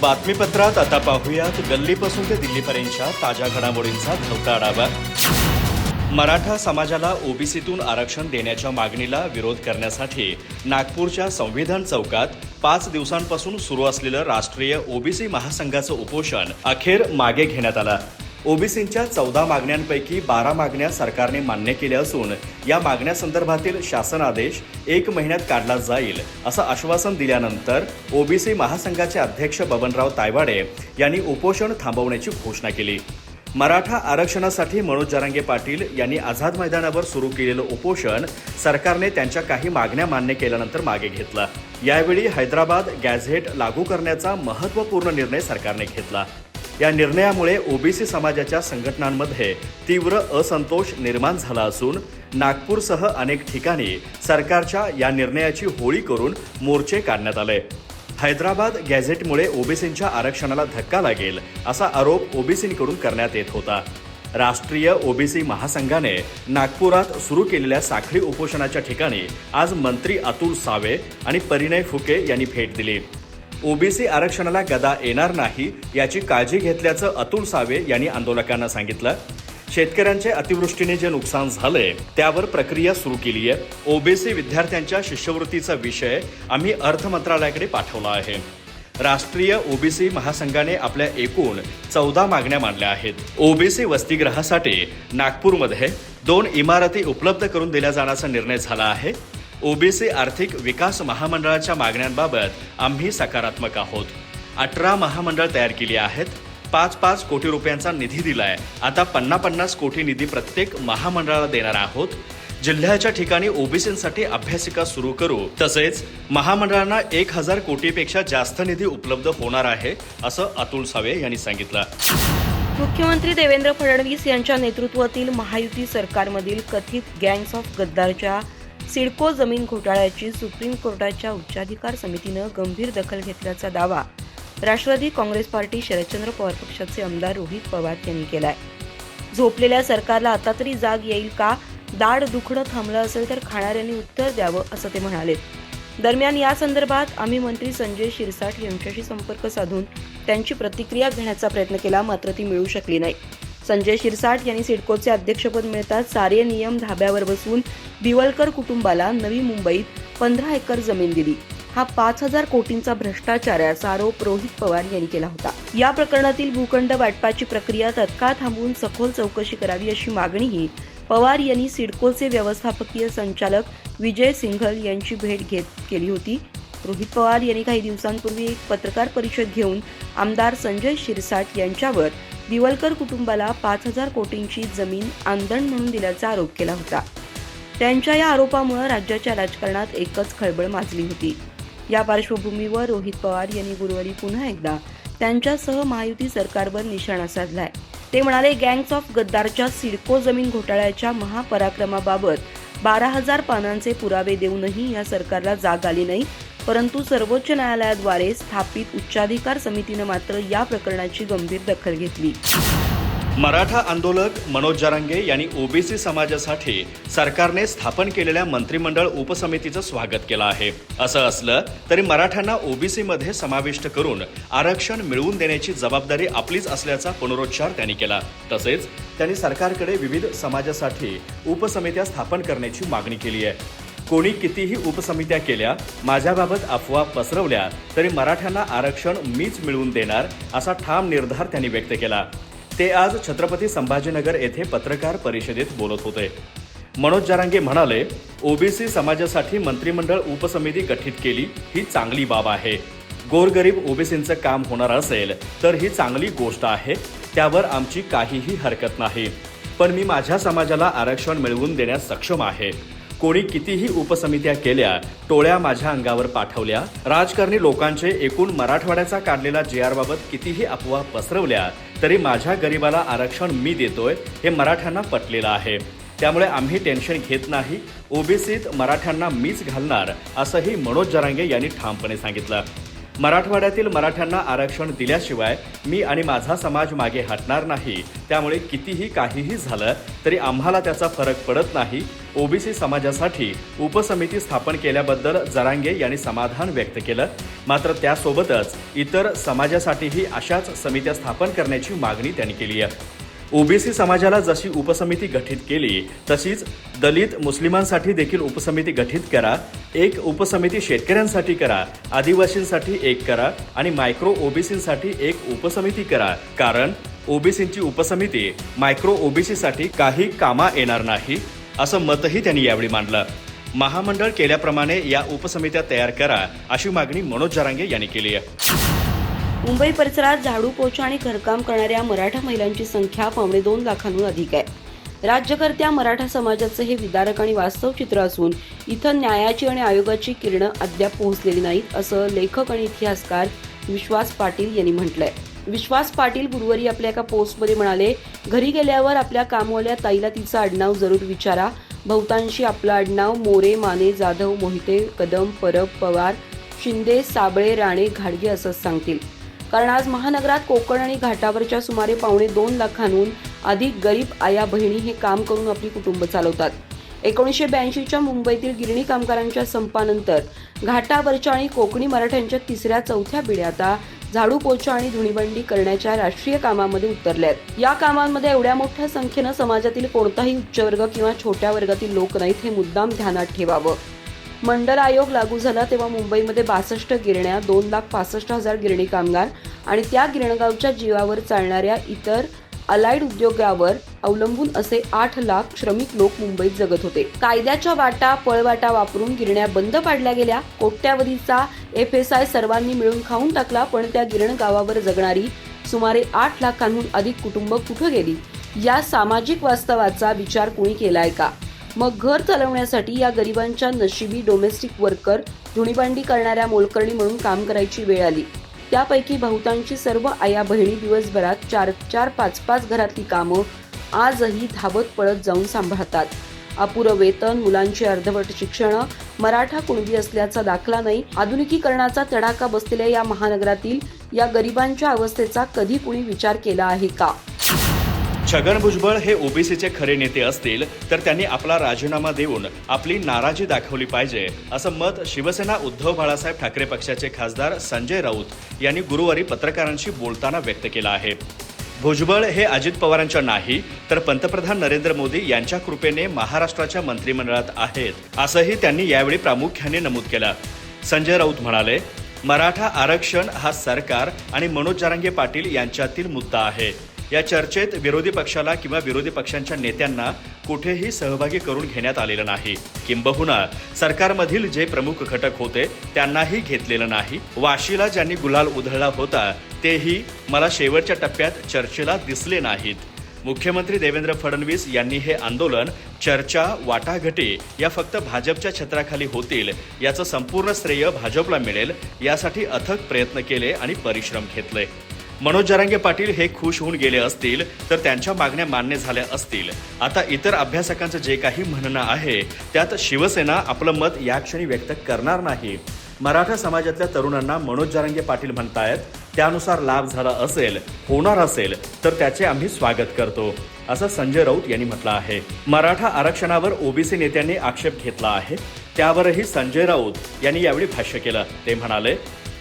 बातमीपत्रात आता पाहूयात गल्लीपासून ते दिल्लीपर्यंतच्या ताज्या घडामोडींचा धावता आढावा. मराठा समाजाला ओबीसीतून आरक्षण देण्याच्या मागणीला विरोध करण्यासाठी नागपूरच्या संविधान चौकात पाच दिवसांपासून सुरू असलेलं राष्ट्रीय ओबीसी महासंघाचं उपोषण अखेर मागे घेण्यात आलं. ओबीसींच्या चौदा मागण्यांपैकी बारा मागण्या सरकारने मान्य केल्या असून या मागण्यासंदर्भातील शासन आदेश एक महिन्यात काढला जाईल असं आश्वासन दिल्यानंतर ओबीसी महासंघाचे अध्यक्ष बबनराव तायवाडे यांनी उपोषण थांबवण्याची घोषणा केली. मराठा आरक्षणासाठी मनोज जरांगे पाटील यांनी आझाद मैदानावर सुरू केलेलं उपोषण सरकारने त्यांच्या काही मागण्या मान्य केल्यानंतर मागे घेतला. यावेळी हैदराबाद गॅझेट लागू करण्याचा महत्त्वपूर्ण निर्णय सरकारने घेतला. या निर्णयामुळे ओबीसी समाजाच्या संघटनांमध्ये तीव्र असंतोष निर्माण झाला असून नागपूरसह अनेक ठिकाणी सरकारच्या या निर्णयाची होळी करून मोर्चे काढण्यात आले. हैदराबाद गॅझेटमुळे ओबीसींच्या आरक्षणाला धक्का लागेल असा आरोप ओबीसींकडून करण्यात येत होता. राष्ट्रीय ओबीसी महासंघाने नागपुरात सुरू केलेल्या साखळी उपोषणाच्या ठिकाणी आज मंत्री अतुल सावे आणि परिणय फुके यांनी भेट दिली. ओबीसी आरक्षणाला गदा येणार नाही याची काळजी घेतल्याचं अतुल सावे यांनी आंदोलकांना सांगितलं. शेतकऱ्यांचे अतिवृष्टीने जे नुकसान झालंय त्यावर प्रक्रिया सुरू केली आहे ओबीसी विद्यार्थ्यांच्या शिष्यवृत्तीचा विषय आम्ही अर्थ मंत्रालयाकडे पाठवला आहे. राष्ट्रीय ओबीसी महासंघाने आपल्या एकूण चौदा मागण्या मांडल्या आहेत. ओबीसी वसतिगृहासाठी नागपूरमध्ये दोन इमारती उपलब्ध करून दिल्या जाण्याचा निर्णय झाला आहे. ओबीसी आर्थिक विकास महामंडळाच्या मागण्यांबाबत आम्ही सकारात्मक आहोत. अठरा महामंडळ तयार केली आहेत. पाच पाच कोटी रुपयांचा निधी दिलाय. आता पन्ना पन्नास कोटी निधी प्रत्येक महामंडळाला देणार आहोत. जिल्ह्याच्या ठिकाणी ओबीसीसाठी अभ्यासिका सुरू करू. तसेच महामंडळांना एक हजार कोटीपेक्षा जास्त निधी उपलब्ध होणार आहे असं अतुल सावे यांनी सांगितलं. मुख्यमंत्री देवेंद्र फडणवीस यांच्या नेतृत्वातील महायुती सरकारमधील कथित गँग्स ऑफ गद्दारच्या सिडको जमीन घोटाळ्याची सुप्रीम कोर्टाच्या उच्चाधिकार समितीनं गंभीर दखल घेतल्याचा दावा राष्ट्रवादी काँग्रेस पार्टी शरदचंद्र पवार पक्षाचे आमदार रोहित पवार यांनी केलाय. झोपलेल्या सरकारला आता तरी जाग येईल का? दाढ दुखणं थांबलं असेल तर खाणाऱ्यांनी उत्तर द्यावं असं ते म्हणाले. दरम्यान या संदर्भात आम्ही मंत्री संजय शिरसाट यांच्याशी संपर्क साधून त्यांची प्रतिक्रिया घेण्याचा प्रयत्न केला मात्र ती मिळू शकली नाही. संजय शिरसाट यांनी सिडकोचे अध्यक्षपद मिळताच सारे नियम धाब्यावर बसवून बिवलकर कुटुंबाला नवी मुंबईत पंधरा एकर जमीन दिली. हा पाच हजार कोटींचा भ्रष्टाचार असा आरोप रोहित पवार यांनी केला होता. या प्रकरणातील भूखंड वाटपाची प्रक्रिया तत्काळ थांबवून सखोल चौकशी करावी अशी मागणीही पवार यांनी सिडकोचे व्यवस्थापकीय संचालक विजय सिंघल यांची भेट घेत केली होती. रोहित पवार यांनी काही दिवसांपूर्वी एक पत्रकार परिषद घेऊन आमदार संजय शिरसाट यांच्यावर दिवलकर कुटुंबाला पाच हजार कोटींची जमीन आंदण म्हणून दिल्याचा आरोप केला होता. त्यांच्या या आरोपामुळे राज्याच्या राजकारणात एकच खळबळ माजली होती. या पार्श्वभूमीवर रोहित पवार यांनी गुरुवारी पुन्हा एकदा त्यांच्यासह महायुती सरकारवर निशाणा साधलाय. ते म्हणाले गँग्स ऑफ गद्दारच्या सिडको जमीन घोटाळ्याच्या महापराक्रमाबाबत बारा हजार पानांचे पुरावे देऊनही या सरकारला जाग आली नाही. परंतु सर्वोच्च न्यायालयाद्वारे स्थापित उच्चाधिकार समितीनं मात्र या प्रकरणाची गंभीर दखल घेतली. मराठा आंदोलक मनोज जरांगे यांनी ओबीसी समाजासाठी सरकारने स्थापन केलेल्या मंत्रिमंडळ उपसमितीचं स्वागत केलं आहे. असं असलं तरी मराठ्यांना ओबीसीमध्ये समाविष्ट करून आरक्षण मिळवून देण्याची जबाबदारी आपलीच असल्याचा पुनरुच्चार त्यांनी केला. तसेच त्यांनी सरकारकडे विविध समाजासाठी उपसमित्या स्थापन करण्याची मागणी केली आहे. कोणी कितीही उपसमित्या केल्या माझ्याबाबत अफवा पसरवल्या तरी मराठ्यांना आरक्षण मीच मिळवून देणार असा ठाम निर्धार त्यांनी व्यक्त केला. ते आज छत्रपती संभाजीनगर येथे पत्रकार परिषदेत बोलत होते. मनोज जारांगे म्हणाले ओबीसी समाजासाठी मंत्रिमंडळ उपसमिती गठीत केली ही चांगली बाब आहे. गोरगरीब ओबीसींचं काम होणार असेल तर ही चांगली गोष्ट आहे त्यावर आमची काहीही हरकत नाही. पण मी माझ्या समाजाला आरक्षण मिळवून देण्यास सक्षम आहे. कोणी कितीही उपसमित्या केल्या टोळ्या माझ्या अंगावर पाठवल्या. राजकारणी लोकांचे एकूण मराठवाड्याचा काढलेला जी आर बाबत कितीही अफवा पसरवल्या तरी माझ्या गरिबाला आरक्षण मी देतोय हे मराठ्यांना पटलेलं आहे. त्यामुळे आम्ही टेन्शन घेत नाही ओबीसीत मराठ्यांना मीच घालणार असंही मनोज जरांगे यांनी ठामपणे सांगितलं. मराठवाड्यातील मराठ्यांना आरक्षण दिल्याशिवाय मी आणि माझा समाज मागे हटणार नाही. त्यामुळे कितीही काहीही झालं तरी आम्हाला त्याचा फरक पडत नाही. ओबीसी समाजासाठी उपसमिती स्थापन केल्याबद्दल जरांगे यांनी समाधान व्यक्त केलं. मात्र त्यासोबतच इतर समाजासाठीही अशाच समित्या स्थापन करण्याची मागणी त्यांनी केली आहे. ओबीसी समाजाला जशी उपसमिती गठीत केली तशीच दलित मुस्लिमांसाठी देखील उपसमिती गठीत करा एक उपसमिती शेतकऱ्यांसाठी करा आदिवासींसाठी एक करा आणि मायक्रो ओबीसींसाठी एक उपसमिती करा. कारण ओबीसींची उपसमिती मायक्रो ओबीसीसाठी काही कामा येणार नाही असं मतही त्यांनी यावेळी मांडलं. महामंडळ केल्याप्रमाणे या उपसमित्या तयार करा अशी मागणी मनोज जरांगे यांनी केली आहे. मुंबई परिसरात झाडू पोछा आणि घरकाम करणाऱ्या मराठा महिलांची संख्या पावणे दोन लाखांहून अधिक आहे. राज्यकर्त्या मराठा समाजाचं हे विदारक आणि वास्तव चित्र असून इथं न्यायाची आणि आयोगाची किरणं अद्याप पोहोचलेली नाहीत असं लेखक आणि इतिहासकार विश्वास पाटील यांनी म्हटलंय. विश्वास पाटील गुरुवारी आपल्या एका पोस्टमध्ये म्हणाले घरी गेल्यावर आपल्या कामवाल्या ताईला तिचं आडनाव जरूर विचारा. बहुतांशी आपलं आडनाव मोरे माने जाधव मोहिते कदम परब पवार शिंदे साबळे राणे घाडगे असंच सांगतील. कारण आज महानगरात कोकण आणि घाटावरच्या सुमारे पावणे दोन लाखांहून अधिक गरीब आया बहिणी हे काम करून आपली कुटुंब चालवतात. एकोणीसशे ब्याऐंशीच्या मुंबईतील गिरणी कामगारांच्या संपानंतर घाटावरच्या आणि कोकणी मराठ्यांच्या तिसऱ्या चौथ्या पिढ्या आता झाडू पोछा आणि धुणीबंडी करण्याच्या राष्ट्रीय कामामध्ये उतरल्यात. या कामांमध्ये एवढ्या मोठ्या संख्येनं समाजातील कोणताही उच्चवर्ग किंवा छोट्या वर्गातील लोक नाहीत हे मुद्दाम ध्यानात ठेवावं. मंडल आयोग लागू झाला तेव्हा मुंबईमध्ये बासष्ट गिरण्या दोन लाख पासष्ट हजार गिरणी कामगार आणि त्या गिरणगावच्या जीवावर चालणाऱ्या इतर अलाइड उद्योगावर अवलंबून असे आठ लाख श्रमिक लोक मुंबईत जगत होते. कायद्याच्या वाटा पळवाटा वापरून गिरण्या बंद पाडल्या गेल्या. कोट्यावधीचा एफ एस आय सर्वांनी मिळून खाऊन टाकला पण त्या गिरण गावावर जगणारी सुमारे आठ लाखांहून अधिक कुटुंब कुठं गेली? या सामाजिक वास्तवाचा विचार कुणी केलाय का? मग घर चालवण्यासाठी या गरिबांच्या नशिबी डोमेस्टिक वर्कर धुणीभांडी करणाऱ्या मोलकर्णी म्हणून काम करायची वेळ आली. त्यापैकी बहुतांशी सर्व आया बहिणी दिवसभरात चार चार पाच पाच घरातली कामं आजही धावत पळत जाऊन सांभाळतात. अपुरं वेतन मुलांची अर्धवट शिक्षणं मराठा कुणबी असल्याचा दाखला नाही आधुनिकीकरणाचा तडाखा बसलेल्या या महानगरातील या गरिबांच्या अवस्थेचा कधी कुणी विचार केला आहे का? छगन भुजबळ हे ओबीसीचे खरे नेते असतील तर त्यांनी आपला राजीनामा देऊन आपली नाराजी दाखवली पाहिजे असं मत शिवसेना उद्धव बाळासाहेब ठाकरे पक्षाचे खासदार संजय राऊत यांनी गुरुवारी पत्रकारांशी बोलताना व्यक्त केला आहे. भुजबळ हे अजित पवारांच्या नाही तर पंतप्रधान नरेंद्र मोदी यांच्या कृपेने महाराष्ट्राच्या मंत्रिमंडळात आहेत असंही त्यांनी यावेळी प्रामुख्याने नमूद केलं. संजय राऊत म्हणाले मराठा आरक्षण हा सरकार आणि मनोज जारंगे पाटील यांच्यातील मुद्दा आहे. या चर्चेत विरोधी पक्षाला किंवा विरोधी पक्षांच्या नेत्यांना कुठेही सहभागी करून घेण्यात आलेलं नाही. किंबहुना सरकारमधील जे प्रमुख घटक होते त्यांनाही घेतलेलं नाही. वाशीला ज्यांनी गुलाल उधळला होता तेही मला शेवटच्या टप्प्यात चर्चेला दिसले नाहीत. मुख्यमंत्री देवेंद्र फडणवीस यांनी हे आंदोलन चर्चा वाटाघटी या फक्त भाजपच्या छत्राखाली होतील याचं संपूर्ण श्रेय भाजपला मिळेल यासाठी अथक प्रयत्न केले आणि परिश्रम घेतले. मनोज जरांगे पाटील हे खुश होऊन गेले असतील तर त्यांच्या मागण्या मान्य झाल्या असतील. आता इतर अभ्यासकांचं जे काही म्हणणं आहे त्यात शिवसेना आपलं मत या क्षणी व्यक्त करणार नाही. मराठा समाजातल्या तरुणांना मनोज जरांगे पाटील म्हणतायत त्यानुसार लाभ झाला असेल होणार असेल तर त्याचे आम्ही स्वागत करतो. असं संजय राऊत यांनी म्हटलं आहे. मराठा आरक्षणावर ओबीसी नेत्यांनी आक्षेप घेतला आहे. त्यावरही संजय राऊत यांनी यावेळी भाष्य केलं. ते म्हणाले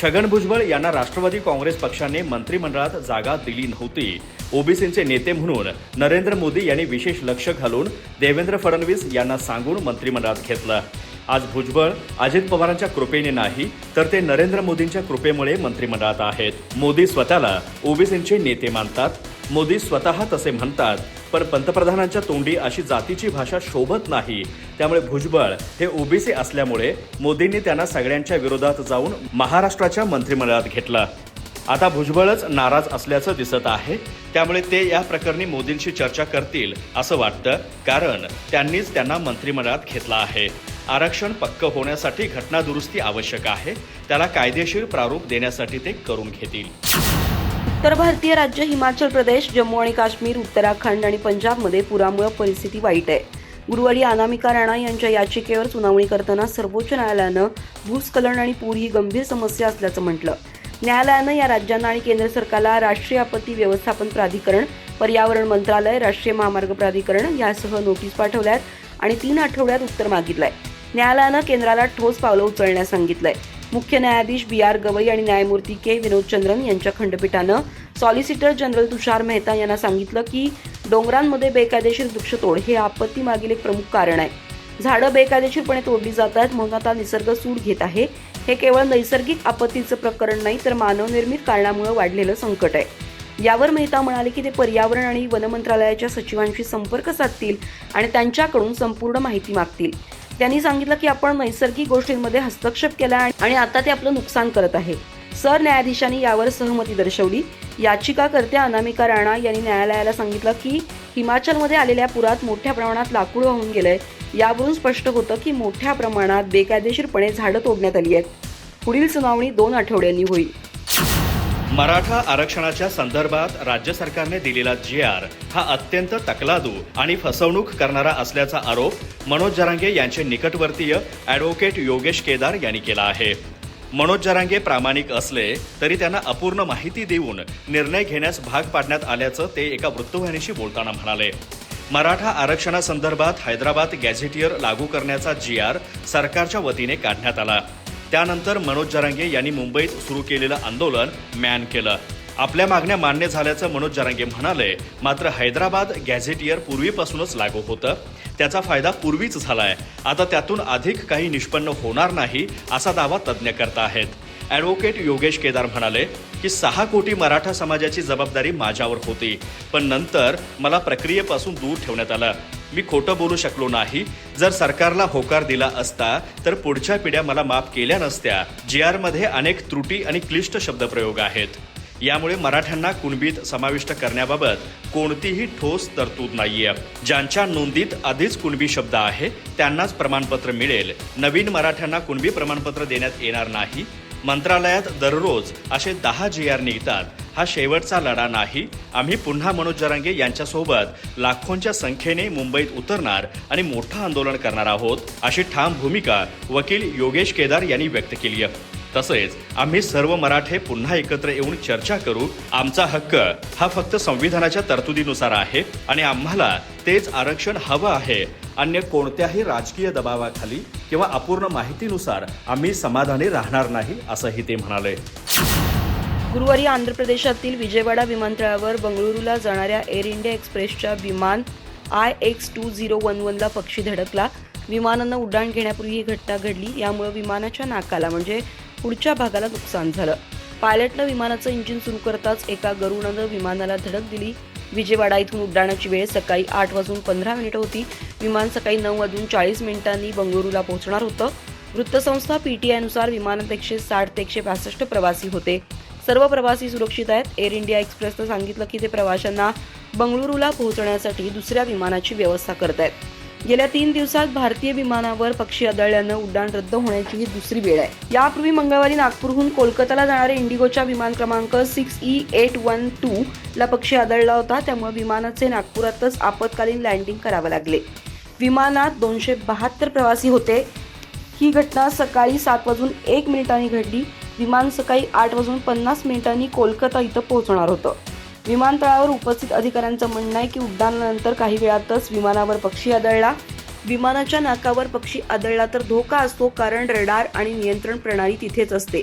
छगन भुजबळ यांना राष्ट्रवादी काँग्रेस पक्षाने मंत्रिमंडळात जागा दिली नव्हती. ओबीसींचे नेते म्हणून नरेंद्र मोदी यांनी विशेष लक्ष घालून देवेंद्र फडणवीस यांना सांगून मंत्रिमंडळात घेतलं. आज भुजबळ अजित पवारांच्या कृपेने नाही तर ते नरेंद्र मोदींच्या कृपेमुळे मंत्रिमंडळात आहेत. मोदी स्वतःला ओबीसींचे नेते मानतात. मोदी स्वतः तसे म्हणतात पण पंतप्रधानांच्या तोंडी अशी जातीची भाषा शोभत नाही. त्यामुळे भुजबळ हे ओबीसी असल्यामुळे मोदींनी त्यांना सगळ्यांच्या विरोधात जाऊन महाराष्ट्राच्या मंत्रिमंडळात घेतलं. आता भुजबळच नाराज असल्याचं दिसत आहे. त्यामुळे ते या प्रकरणी मोदींशी चर्चा करतील असं वाटतं कारण त्यांनीच त्यांना मंत्रिमंडळात घेतलं आहे. आरक्षण पक्क होण्यासाठी घटना दुरुस्ती आवश्यक आहे. त्याला कायदेशीर प्रारूप देण्यासाठी ते करून घेतील. उत्तर भारतीय राज्य हिमाचल प्रदेश जम्मू आणि काश्मीर उत्तराखंड आणि पंजाबमध्ये पुरामुळे परिस्थिती वाईट आहे. गुरुवारी अनामिका राणा यांच्या याचिकेवर सुनावणी करताना सर्वोच्च न्यायालयानं भूस्खलन आणि पूर ही गंभीर समस्या असल्याचं म्हटलं. न्यायालयानं या राज्यांना आणि केंद्र सरकारला राष्ट्रीय आपत्ती व्यवस्थापन प्राधिकरण पर्यावरण मंत्रालय राष्ट्रीय महामार्ग प्राधिकरण यासह नोटीस पाठवल्यात आणि तीन आठवड्यात उत्तर मागितलंय. न्यायालयानं केंद्राला ठोस पावलं उचलण्यास सांगितलंय. मुख्य न्यायाधीश बी आर गवई आणि न्यायमूर्ती के विनोदचंद्रन यांच्या खंडपीठानं सॉलिसिटर जनरल तुषार मेहता यांना सांगितलं की डोंगरांमध्ये बेकायदेशीर वृक्षतोड हे आपत्ती मागील एक प्रमुख कारण आहे. झाडं बेकायदेशीरपणे तोडली जात आहेत म्हणून आता निसर्ग सूड घेत आहे. हे केवळ नैसर्गिक आपत्तीचं प्रकरण नाही तर मानवनिर्मित कारणामुळे वाढलेलं संकट आहे. यावर मेहता म्हणाले की ते पर्यावरण आणि वन मंत्रालयाच्या सचिवांशी संपर्क साधतील आणि त्यांच्याकडून संपूर्ण माहिती मागतील. त्यांनी सांगितलं की आपण नैसर्गिक गोष्टींमध्ये हस्तक्षेप केला आणि आता ते आपलं नुकसान करत आहे. सरन्यायाधीशांनी यावर सहमती दर्शवली. याचिकाकर्त्या अनामिका राणा यांनी न्यायालयाला सांगितलं की हिमाचलमध्ये आलेल्या पुरात मोठ्या प्रमाणात लाकूड वाहून गेलंय. यावरून स्पष्ट होतं की मोठ्या प्रमाणात बेकायदेशीरपणे झाडं तोडण्यात आली आहेत. पुढील सुनावणी दोन आठवड्यांनी होईल. मराठा आरक्षणाच्या संदर्भात राज्य सरकारने दिलेला जी आर हा अत्यंत तकलादू आणि फसवणूक करणारा असल्याचा आरोप मनोज जरांगे यांचे निकटवर्तीय ॲडव्होकेट योगेश केदार यांनी केला आहे. मनोज जरांगे प्रामाणिक असले तरी त्यांना अपूर्ण माहिती देऊन निर्णय घेण्यास भाग पाडण्यात आल्याचं ते एका वृत्तवाहिनीशी बोलताना म्हणाले. मराठा आरक्षणासंदर्भात हैदराबाद गॅझेटियर लागू करण्याचा जी आर सरकारच्या वतीने काढण्यात आला. त्यानंतर मनोज जरांगे यांनी मुंबईत सुरू केलेलं आंदोलन मॅन केलं. आपल्या मागण्या मान्य झाल्याचं मनोज जरांगे म्हणाले मात्र हैदराबाद गॅझेटियर पूर्वीपासूनच लागू होतं. त्याचा फायदा पूर्वीच झालाय. आता त्यातून अधिक काही निष्पन्न होणार नाही असा दावा तज्ज्ञ करताहेत ॲडव्होकेट योगेश केदार म्हणाले की सहा कोटी मराठा समाजाची जबाबदारी माझ्यावर होती पण नंतर मला प्रक्रियेपासून दूर ठेवण्यात आलं. मी खोटं बोलू शकलो नाही. जर सरकारला होकार दिला असता तर पुढच्या पिढ्या मला माफ केल्या नसत्या. जी आरमध्ये अनेक त्रुटी आणि क्लिष्ट शब्दप्रयोग आहेत. यामुळे मराठ्यांना कुणबीत समाविष्ट करण्याबाबत कोणतीही ठोस तरतूद नाहीये. ज्यांच्या नोंदीत आधीच कुणबी शब्द आहे त्यांनाच प्रमाणपत्र मिळेल. नवीन मराठ्यांना कुणबी प्रमाणपत्र देण्यात येणार नाही. मंत्रालयात दररोज असे दहा जी आर निघतात. हा शेवटचा लढा नाही. आम्ही पुन्हा मनोज जरांगे यांच्यासोबत लाखोंच्या संख्येने मुंबईत उतरणार आणि मोठं आंदोलन करणार आहोत अशी ठाम भूमिका वकील योगेश केदार यांनी व्यक्त केली आहे. तसेच आम्ही सर्व मराठे पुन्हा एकत्र येऊन चर्चा करू. आमचा हक्क हा फक्त संविधानाच्या तरतुदीनुसार आहे आणि आम्हाला तेच आरक्षण हवं आहे अन्य कोणत्याही राजकीय दबावाखाली किंवा अपूर्ण माहितीनुसार आम्ही समाधानी राहणार नाही असंही ते म्हणाले. गुरुवारी आंध्र प्रदेशातील विजयवाडा विमानतळावर बंगळुरूला जाणाऱ्या एअर इंडिया एक्सप्रेसच्या विमान I X two zero one वनला पक्षी धडकला. विमानानं उड्डाण घेण्यापूर्वी ही घटना घडली. यामुळे विमानाच्या नाकाला म्हणजे पुढच्या भागाला नुकसान झालं. पायलटनं विमानाचं इंजिन सुरू करताच एका गरुडानं विमानाला धडक दिली. विजयवाडा इथून उड्डाणाची वेळ सकाळी आठ वाजून पंधरा मिनिटं होती. विमान सकाळी नऊ वाजून चाळीस मिनिटांनी बंगळुरूला पोहोचणार होतं. वृत्तसंस्था पीटीआयनुसार विमानात एकशे साठ ते एकशे पासष्ट प्रवासी होते. सर्व प्रवासी सुरक्षित आहेत. एअर इंडिया एक्सप्रेसनं सांगितलं की ते प्रवाशांना बंगळुरूला पोहोचण्यासाठी दुसऱ्या विमानाची व्यवस्था करत आहेत गेल्या तीन दिवसात भारतीय विमानावर पक्षी आदळल्यानं उड्डाण रद्द होण्याची ही दुसरी वेळ आहे. यापूर्वी मंगळवारी नागपूरहून कोलकाताला जाणाऱ्या इंडिगोच्या विमान क्रमांक six E eight one two ला पक्षी आदळला होता त्यामुळे विमानाचे नागपुरातच आपत्कालीन लँडिंग करावं लागले. विमानात दोनशे बहात्तर प्रवासी होते. ही घटना सकाळी सात वाजून एक मिनिटांनी घडली. विमान सकाळी आठ वाजून पन्नास मिनिटांनी कोलकाता इथं पोहोचणार होतं. विमानतळावर उपस्थित अधिकाऱ्यांचं म्हणणं आहे की उड्डाणानंतर काही वेळातच विमानावर पक्षी आदळला. विमानाच्या नाकावर पक्षी आदळला तर धोका असतो कारण रडार आणि नियंत्रण प्रणाली तिथेच असते.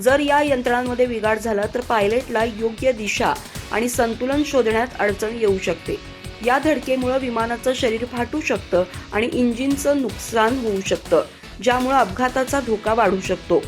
जर या यंत्रणांमध्ये बिघाड झाला तर पायलटला योग्य दिशा आणि संतुलन शोधण्यात अडचण येऊ शकते. या धडकेमुळे विमानाचं शरीर फाटू शकतं आणि इंजिनचं नुकसान होऊ शकतं ज्यामुळं अपघाताचा धोका वाढू शकतो.